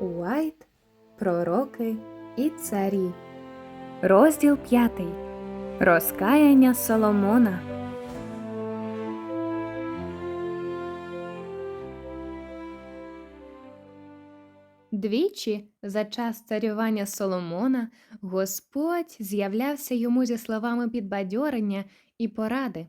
Уайт, Пророки і царі. Розділ п'ятий. Розкаяння Соломона. Двічі за час царювання Соломона Господь з'являвся йому зі словами підбадьорення і поради.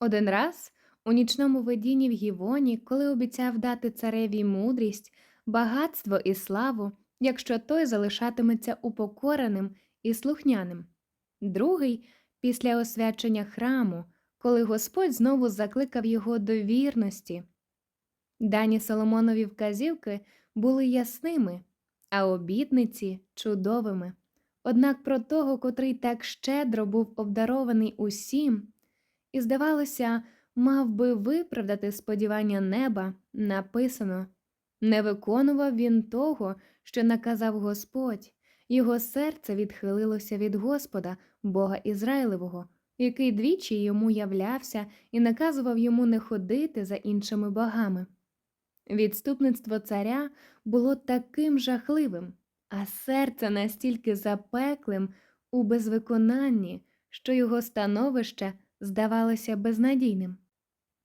Один раз у нічному видінні в Гівоні, коли обіцяв дати цареві мудрість, багатство і славу, якщо той залишатиметься упокореним і слухняним. Другий після освячення храму, коли Господь знову закликав його до вірності. Дані Соломонові вказівки були ясними, а обітниці чудовими. Однак про того, котрий так щедро був обдарований усім, і, здавалося, мав би виправдати сподівання неба, написано не виконував він того, що наказав Господь, його серце відхилилося від Господа, Бога Ізраїлевого, який двічі йому являвся і наказував йому не ходити за іншими богами. Відступництво царя було таким жахливим, а серце настільки запеклим у безвиконанні, що його становище здавалося безнадійним.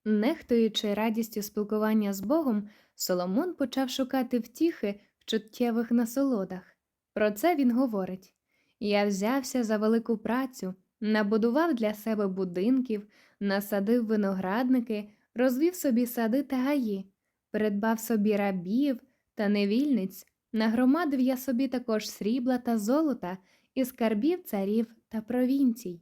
Нехтуючи радістю спілкування з Богом, Соломон почав шукати втіхи в чуттєвих насолодах. Про це він говорить Я взявся за велику працю, набудував для себе будинків, насадив виноградники, розвів собі сади та гаї, придбав собі рабів та невільниць, нагромадив я собі також срібла та золота і скарбів царів та провінцій.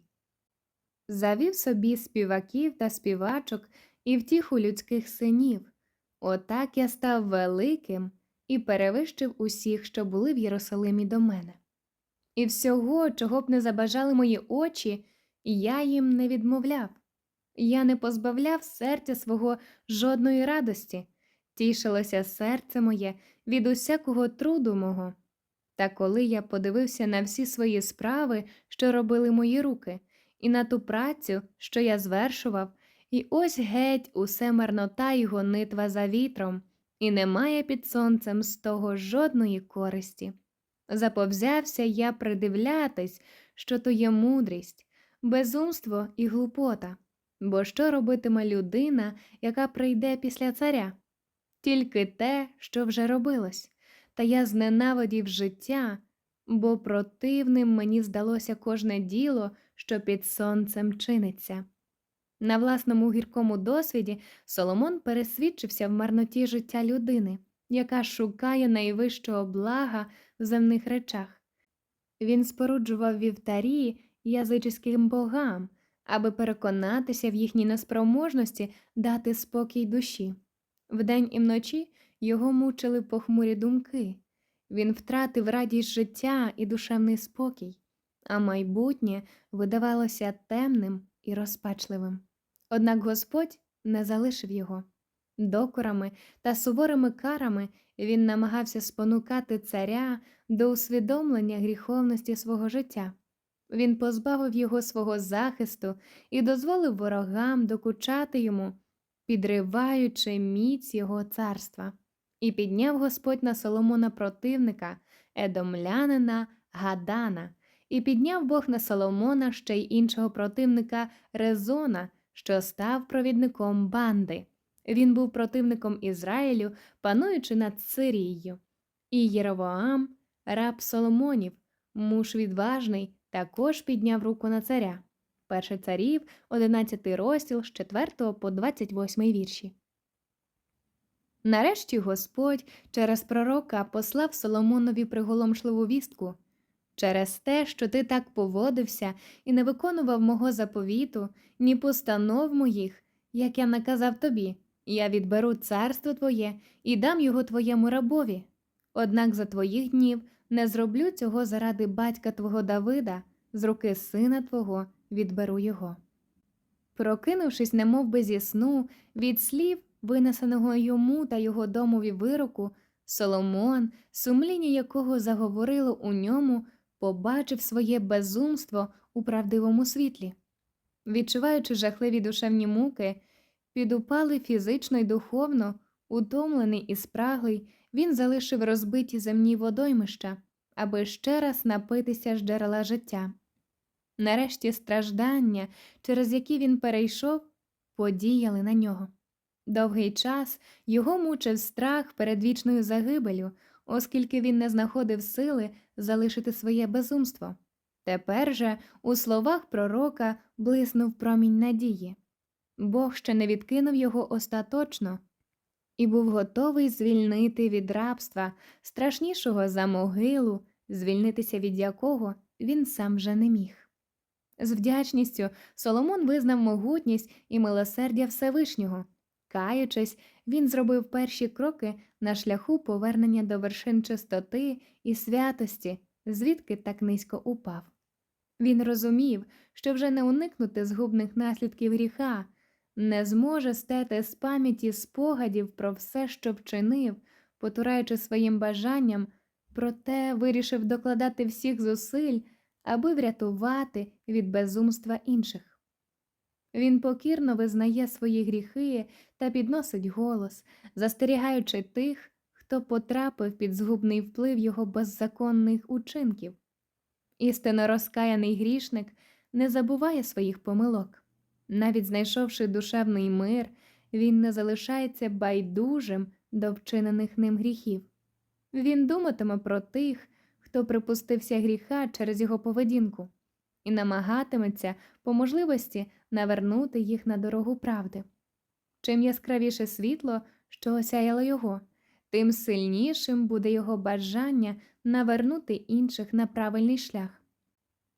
Завів собі співаків та співачок і втіху людських синів. Отак я став великим і перевищив усіх, що були в Єрусалимі до мене. І всього, чого б не забажали мої очі, я їм не відмовляв. Я не позбавляв серця свого жодної радості, тішилося серце моє від усякого труду мого. Та коли я подивився на всі свої справи, що робили мої руки, і на ту працю, що я звершував, і ось геть усе марнота й гонитва за вітром, і немає під сонцем з того жодної користі. Заповзявся я придивлятись, що то є мудрість, безумство і глупота. Бо що робитиме людина, яка прийде після царя? Тільки те, що вже робилось, та я зненавидів життя, бо противним мені здалося кожне діло, що під сонцем чиниться. На власному гіркому досвіді Соломон пересвідчився в марноті життя людини, яка шукає найвищого блага в земних речах. Він споруджував вівтарі язичським богам, аби переконатися в їхній неспроможності дати спокій душі. Вдень і вночі його мучили похмурі думки. Він втратив радість життя і душевний спокій, а майбутнє видавалося темним і розпачливим. Однак Господь не залишив його. Докорами та суворими карами він намагався спонукати царя до усвідомлення гріховності свого життя. Він позбавив його свого захисту і дозволив ворогам докучати йому, підриваючи міць його царства, і підняв Господь на Соломона противника, едомлянина Гадана, і підняв Бог на Соломона ще й іншого противника Резона, що став провідником банди. Він був противником Ізраїлю, пануючи над Сирією. І Єровоам, раб Соломонів, муж відважний, також підняв руку на царя. Перший царів, 11 розділ з 4 по 28 вірші. Нарешті Господь через пророка послав Соломонові приголомшливу вістку через те, що ти так поводився і не виконував мого заповіту, ні постанов моїх, як я наказав тобі, я відберу царство твоє і дам його твоєму рабові. Однак за твоїх днів не зроблю цього заради батька твого Давида, з руки сина твого відберу його. Прокинувшись, немов би зі сну, від слів, винесеного йому та його домові вироку, Соломон, сумління якого заговорило у ньому, побачив своє безумство у правдивому світлі. Відчуваючи жахливі душевні муки, підупали фізично й духовно, утомлений і спраглий, він залишив розбиті земні водоймища, аби ще раз напитися з джерела життя. Нарешті страждання, через які він перейшов, подіяли на нього. Довгий час його мучив страх перед вічною загибелю, оскільки він не знаходив сили залишити своє безумство. Тепер же у словах пророка блиснув промінь надії. Бог ще не відкинув його остаточно і був готовий звільнити від рабства, страшнішого за могилу, звільнитися від якого він сам вже не міг. З вдячністю Соломон визнав могутність і милосердя Всевишнього. Каючись, він зробив перші кроки на шляху повернення до вершин чистоти і святості, звідки так низько упав. Він розумів, що вже не уникнути згубних наслідків гріха, не зможе стети з пам'яті спогадів про все, що вчинив, потураючи своїм бажанням, проте вирішив докладати всіх зусиль, аби врятувати від безумства інших. Він покірно визнає свої гріхи та підносить голос, застерігаючи тих, хто потрапив під згубний вплив його беззаконних учинків. Істинно розкаяний грішник не забуває своїх помилок. Навіть знайшовши душевний мир, він не залишається байдужим до вчинених ним гріхів. Він думатиме про тих, хто припустився гріха через його поведінку, і намагатиметься по можливості навернути їх на дорогу правди. Чим яскравіше світло, що осяяло його, тим сильнішим буде його бажання навернути інших на правильний шлях.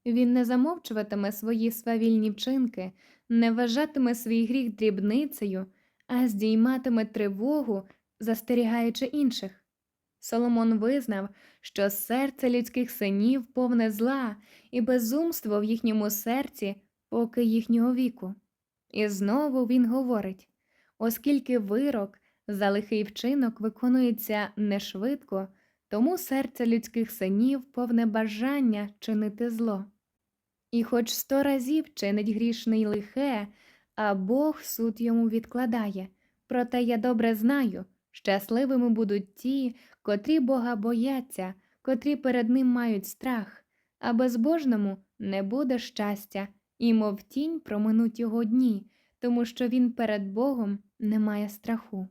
Він не замовчуватиме свої свавільні вчинки, не вважатиме свій гріх дрібницею, а здійматиме тривогу, застерігаючи інших. Соломон визнав, що серце людських синів повне зла і безумство в їхньому серці, поки їхнього віку. І знову він говорить оскільки вирок за лихий вчинок виконується не швидко, тому серце людських синів повне бажання чинити зло. І хоч сто разів чинить грішний лихе, а Бог суд йому відкладає. Проте я добре знаю, щасливими будуть ті, котрі Бога бояться, котрі перед ним мають страх, а безбожному не буде щастя, і мов тінь проминуть його дні, тому що він перед Богом не має страху.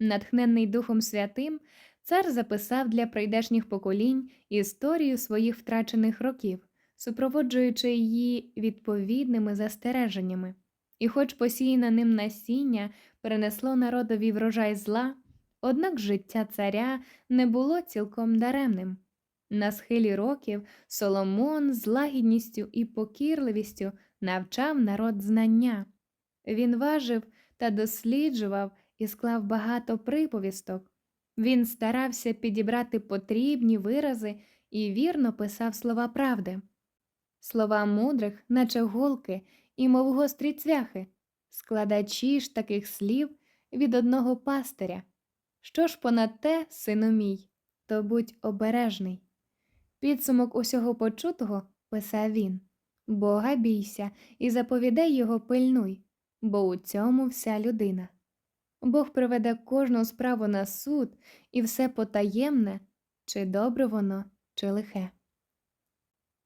Натхненний Духом Святим, цар записав для прийдешніх поколінь історію своїх втрачених років, супроводжуючи її відповідними застереженнями. І, хоч посіяне ним насіння принесло народові врожай зла, однак життя царя не було цілком даремним. На схилі років Соломон з лагідністю і покірливістю навчав народ знання. Він важив та досліджував і склав багато приповісток. Він старався підібрати потрібні вирази і вірно писав слова правди. Слова мудрих, наче голки, і мов гострі цвяхи, складачі ж таких слів від одного пастиря. Що ж понад те, сину мій, то будь обережний. Підсумок усього почутого писав він Бога бійся і заповідай його пильнуй, бо у цьому вся людина. Бог приведе кожну справу на суд і все потаємне, чи добре воно, чи лихе.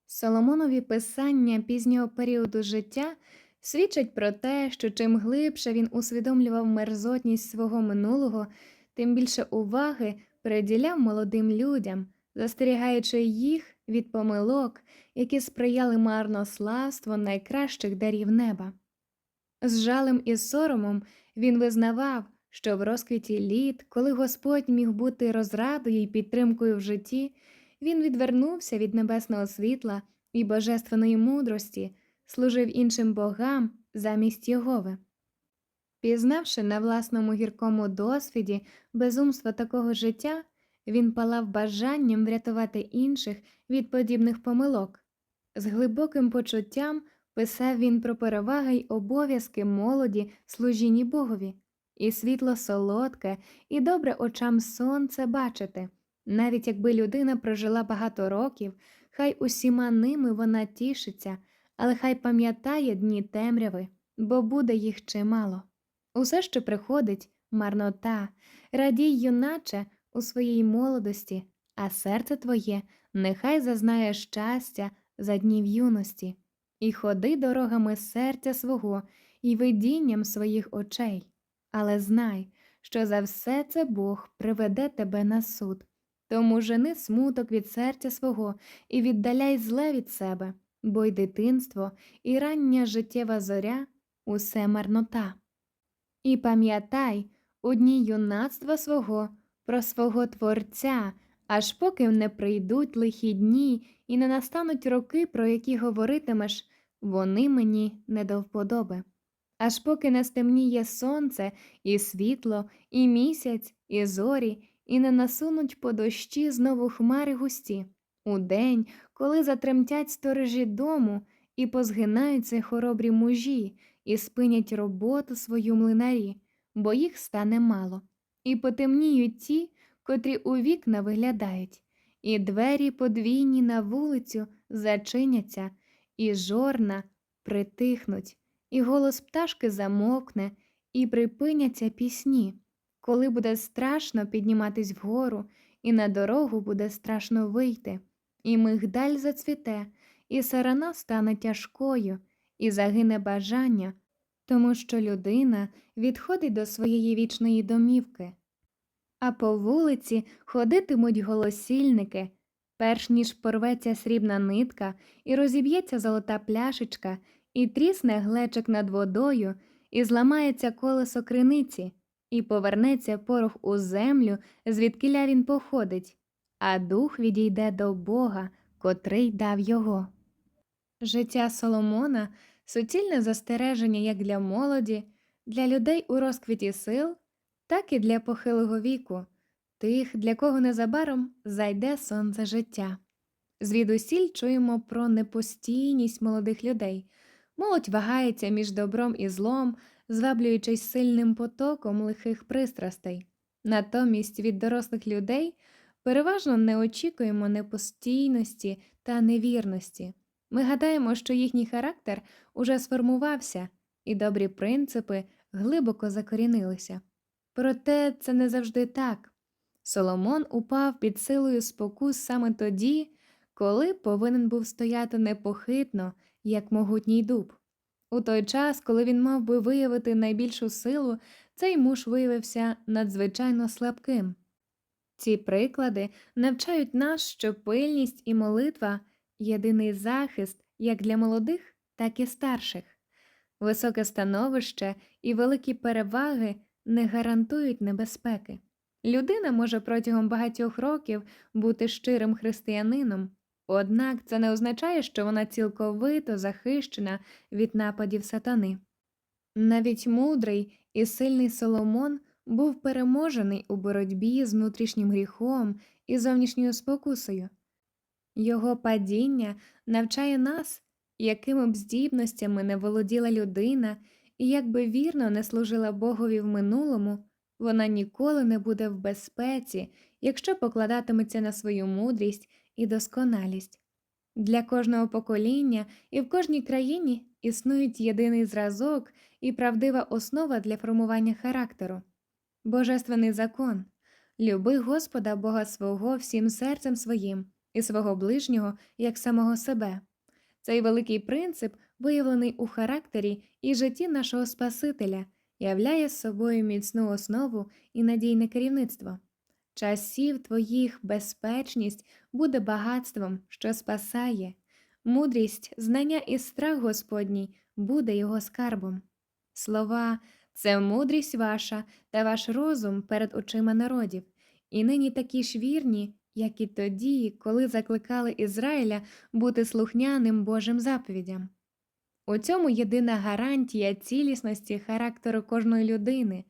Соломонові писання пізнього періоду життя свідчать про те, що чим глибше він усвідомлював мерзотність свого минулого, тим більше уваги приділяв молодим людям, застерігаючи їх від помилок, які сприяли марнославству найкращих дарів неба. З жалем і соромом він визнавав, що в розквіті літ, коли Господь міг бути розрадою і підтримкою в житті, він відвернувся від небесного світла і божественної мудрості, служив іншим богам замість Єгови. Пізнавши на власному гіркому досвіді безумство такого життя, він палав бажанням врятувати інших від подібних помилок. З глибоким почуттям писав він про переваги й обов'язки молоді служінні Богові, і світло солодке, і добре очам сонце бачити. Навіть якби людина прожила багато років, хай усіма ними вона тішиться, але хай пам'ятає дні темряви, бо буде їх чимало. Усе, що приходить, марнота, радій, юначе, у своїй молодості, а серце твоє нехай зазнає щастя за днів юності, і ходи дорогами серця свого і видінням своїх очей. Але знай, що за все це Бог приведе тебе на суд. Тому жени смуток від серця свого і віддаляй зле від себе, бо й дитинство, і рання життєва зоря усе марнота. І пам'ятай у дні юнацтва свого про свого Творця, аж поки не прийдуть лихі дні і не настануть роки, про які говоритимеш, вони мені не до вподоби. Аж поки не стемніє сонце, і світло, і місяць, і зорі, і не насунуть по дощі знову хмари густі, у день, коли затремтять сторожі дому, і позгинаються хоробрі мужі, і спинять роботу свою млинарі, бо їх стане мало, і потемніють ті, котрі у вікна виглядають, і двері подвійні на вулицю зачиняться, і жорна притихнуть, і голос пташки замовкне, і припиняться пісні, коли буде страшно підніматись вгору, і на дорогу буде страшно вийти, і мигдаль зацвіте, і сарана стане тяжкою, і загине бажання, тому що людина відходить до своєї вічної домівки. А по вулиці ходитимуть голосільники, перш ніж порветься срібна нитка, і розіб'ється золота пляшечка, і трісне глечик над водою, і зламається колесо криниці, і повернеться порох у землю, звідкиля він походить, а дух відійде до Бога, котрий дав його. Життя Соломона суцільне застереження як для молоді, для людей у розквіті сил, так і для похилого віку, тих, для кого незабаром зайде сонце життя. Звідусіль чуємо про непостійність молодих людей. Молодь вагається між добром і злом, зваблюючись сильним потоком лихих пристрастей. Натомість від дорослих людей переважно не очікуємо непостійності та невірності. Ми гадаємо, що їхній характер уже сформувався, і добрі принципи глибоко закорінилися. Проте це не завжди так. Соломон упав під силою спокус саме тоді, коли повинен був стояти непохитно, як могутній дуб. У той час, коли він мав би виявити найбільшу силу, цей муж виявився надзвичайно слабким. Ці приклади навчають нас, що пильність і молитва єдиний захист як для молодих, так і старших. Високе становище і великі переваги не гарантують небезпеки. Людина може протягом багатьох років бути щирим християнином, однак це не означає, що вона цілковито захищена від нападів сатани. Навіть мудрий і сильний Соломон був переможений у боротьбі з внутрішнім гріхом і зовнішньою спокусою. Його падіння навчає нас, якими б здібностями не володіла людина, і як би вірно не служила Богові в минулому, вона ніколи не буде в безпеці, якщо покладатиметься на свою мудрість і досконалість. Для кожного покоління і в кожній країні існують єдиний зразок і правдива основа для формування характеру Божественний закон люби Господа Бога свого всім серцем своїм і свого ближнього як самого себе. Цей великий принцип, виявлений у характері і житті нашого Спасителя, являє собою міцну основу і надійне керівництво. Часів твоїх безпечність буде багатством, що спасає, мудрість, знання і страх Господній буде його скарбом. Слова це мудрість ваша та ваш розум перед очима народів, і нині такі ж вірні, як і тоді, коли закликали Ізраїля бути слухняним Божим заповідям. У цьому єдина гарантія цілісності характеру кожної людини,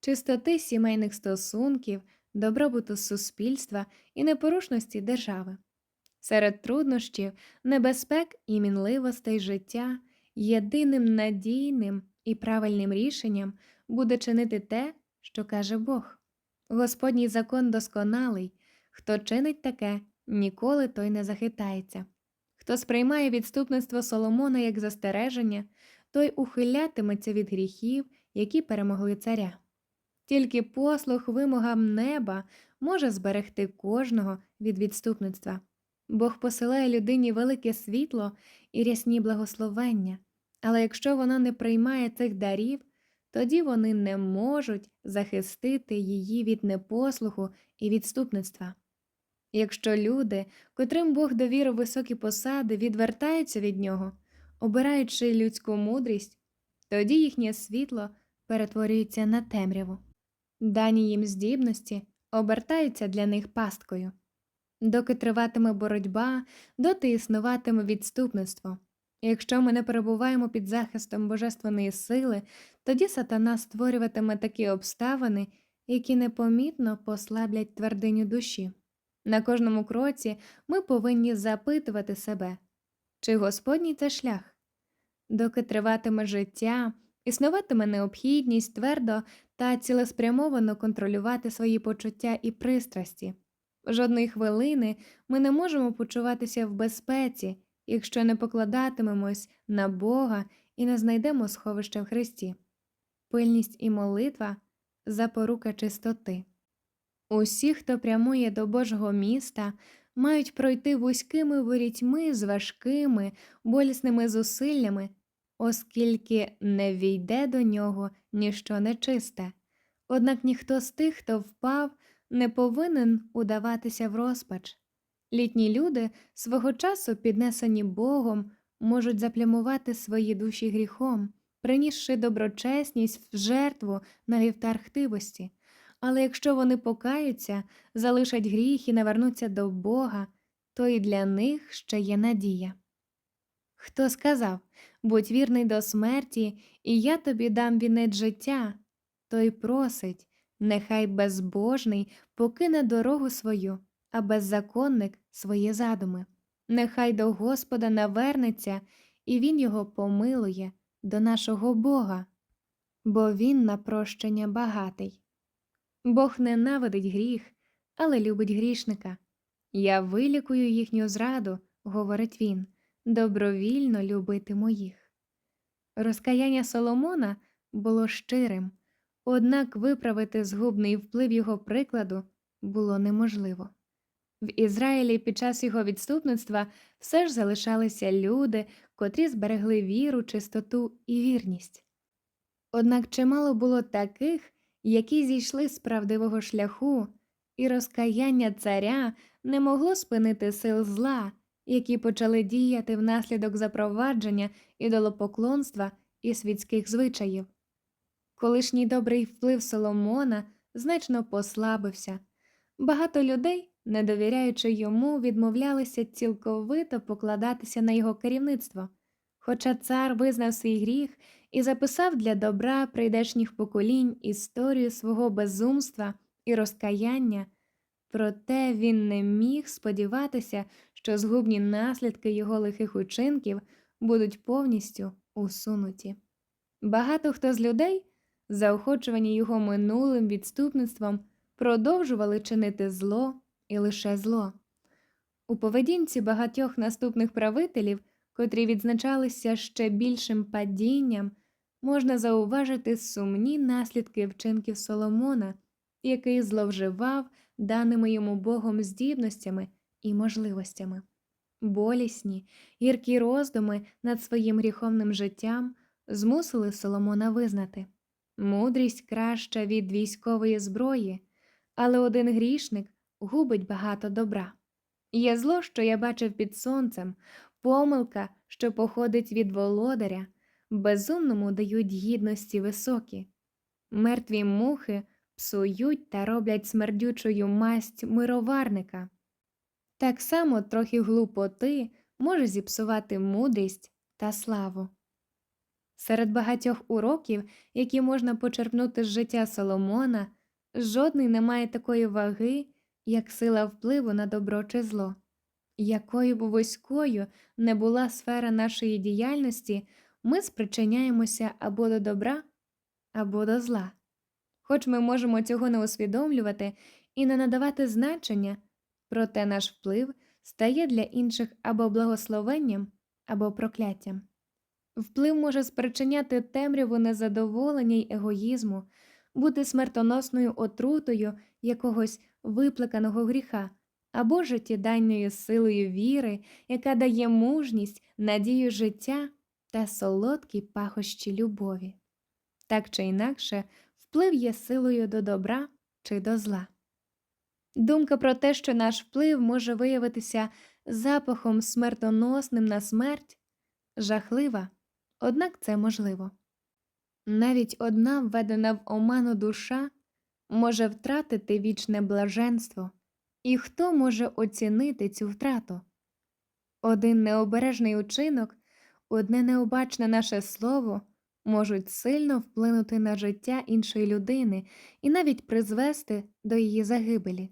чистоти сімейних стосунків, добробуту суспільства і непорушності держави. Серед труднощів, небезпек і мінливостей життя єдиним надійним і правильним рішенням буде чинити те, що каже Бог. Господній закон досконалий, хто чинить таке, ніколи той не захитається. Хто сприймає відступництво Соломона як застереження, той ухилятиметься від гріхів, які перемогли царя. Тільки послух вимогам неба може зберегти кожного від відступництва. Бог посилає людині велике світло і рясні благословення, але якщо вона не приймає цих дарів, тоді вони не можуть захистити її від непослуху і відступництва. Якщо люди, котрим Бог довірив високі посади, відвертаються від нього, обираючи людську мудрість, тоді їхнє світло перетворюється на темряву. Дані їм здібності обертаються для них пасткою. Доки триватиме боротьба, доти існуватиме відступництво. Якщо ми не перебуваємо під захистом божественної сили, тоді сатана створюватиме такі обставини, які непомітно послаблять твердиню душі. На кожному кроці ми повинні запитувати себе, чи Господній це шлях? Доки триватиме життя, існуватиме необхідність твердо та цілеспрямовано контролювати свої почуття і пристрасті. Жодної хвилини ми не можемо почуватися в безпеці, якщо не покладатимемось на Бога і не знайдемо сховища в Христі. Пильність і молитва запорука чистоти. Усі, хто прямує до Божого міста, мають пройти вузькими ворітьми з важкими, болісними зусиллями, оскільки не війде до нього ніщо нечисте. Однак ніхто з тих, хто впав, не повинен удаватися в розпач. Літні люди, свого часу піднесені Богом, можуть заплямувати свої душі гріхом, принісши доброчесність в жертву на вівтар хтивості. Але якщо вони покаються, залишать гріх і навернуться до Бога, то і для них ще є надія. Хто сказав будь вірний до смерті, і я тобі дам вінець життя, той просить, нехай безбожний покине дорогу свою, а беззаконник свої задуми. Нехай до Господа навернеться, і Він його помилує до нашого Бога, бо Він на прощення багатий. Бог ненавидить гріх, але любить грішника. Я вилікую їхню зраду, говорить він, добровільно любитиму їх. Розкаяння Соломона було щирим, однак виправити згубний вплив його прикладу було неможливо. В Ізраїлі під час його відступництва все ж залишалися люди, котрі зберегли віру, чистоту і вірність. Однак чимало було таких, які зійшли з правдивого шляху, і розкаяння царя не могло спинити сил зла, які почали діяти внаслідок запровадження ідолопоклонства і світських звичаїв. Колишній добрий вплив Соломона значно послабився. Багато людей, не довіряючи йому, відмовлялися цілковито покладатися на його керівництво. Хоча цар визнав свій гріх і записав для добра прийдешніх поколінь історію свого безумства і розкаяння, проте він не міг сподіватися, що згубні наслідки його лихих учинків будуть повністю усунуті. Багато хто з людей, заохочувані його минулим відступництвом, продовжували чинити зло і лише зло. У поведінці багатьох наступних правителів, котрі відзначалися ще більшим падінням, можна зауважити сумні наслідки вчинків Соломона, який зловживав даними йому Богом здібностями і можливостями. Болісні, гіркі роздуми над своїм гріховним життям змусили Соломона визнати мудрість краща від військової зброї, але один грішник губить багато добра. Є зло, що я бачив під сонцем, помилка, що походить від володаря, безумному дають гідності високі, мертві мухи псують та роблять смердючою масть мироварника. Так само трохи глупоти може зіпсувати мудрість та славу. Серед багатьох уроків, які можна почерпнути з життя Соломона, жодний не має такої ваги, як сила впливу на добро чи зло. Якою б вузькою не була сфера нашої діяльності, ми спричиняємося або до добра, або до зла. Хоч ми можемо цього не усвідомлювати і не надавати значення, проте наш вплив стає для інших або благословенням, або прокляттям. Вплив може спричиняти темряву незадоволення й егоїзму, бути смертоносною отрутою якогось виплеканого гріха або життєдайною силою віри, яка дає мужність, надію життя та солодкі пахощі любові. Так чи інакше, вплив є силою до добра чи до зла. Думка про те, що наш вплив може виявитися запахом смертоносним на смерть, жахлива, однак це можливо. Навіть одна введена в оману душа може втратити вічне блаженство, і хто може оцінити цю втрату? Один необережний учинок, одне необачне наше слово можуть сильно вплинути на життя іншої людини і навіть призвести до її загибелі.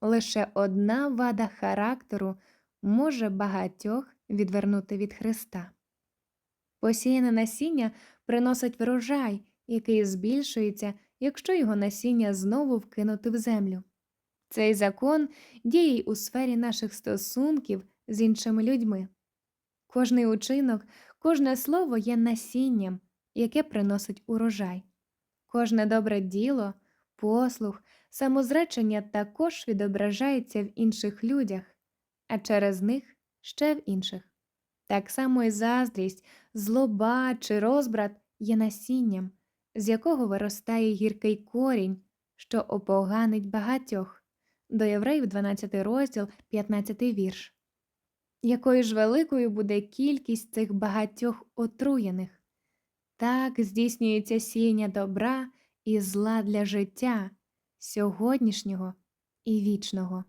Лише одна вада характеру може багатьох відвернути від Христа. Посіяне насіння приносить врожай, який збільшується, якщо його насіння знову вкинути в землю. Цей закон діє у сфері наших стосунків з іншими людьми. Кожний учинок, кожне слово є насінням, яке приносить урожай. Кожне добре діло, послух, самозречення також відображається в інших людях, а через них ще в інших. Так само і заздрість, злоба чи розбрат є насінням, з якого виростає гіркий корінь, що опоганить багатьох. До Євреїв 12 розділ, 15 вірш. Якою ж великою буде кількість цих багатьох отруєних? Так здійснюється сіяння добра і зла для життя сьогоднішнього і вічного.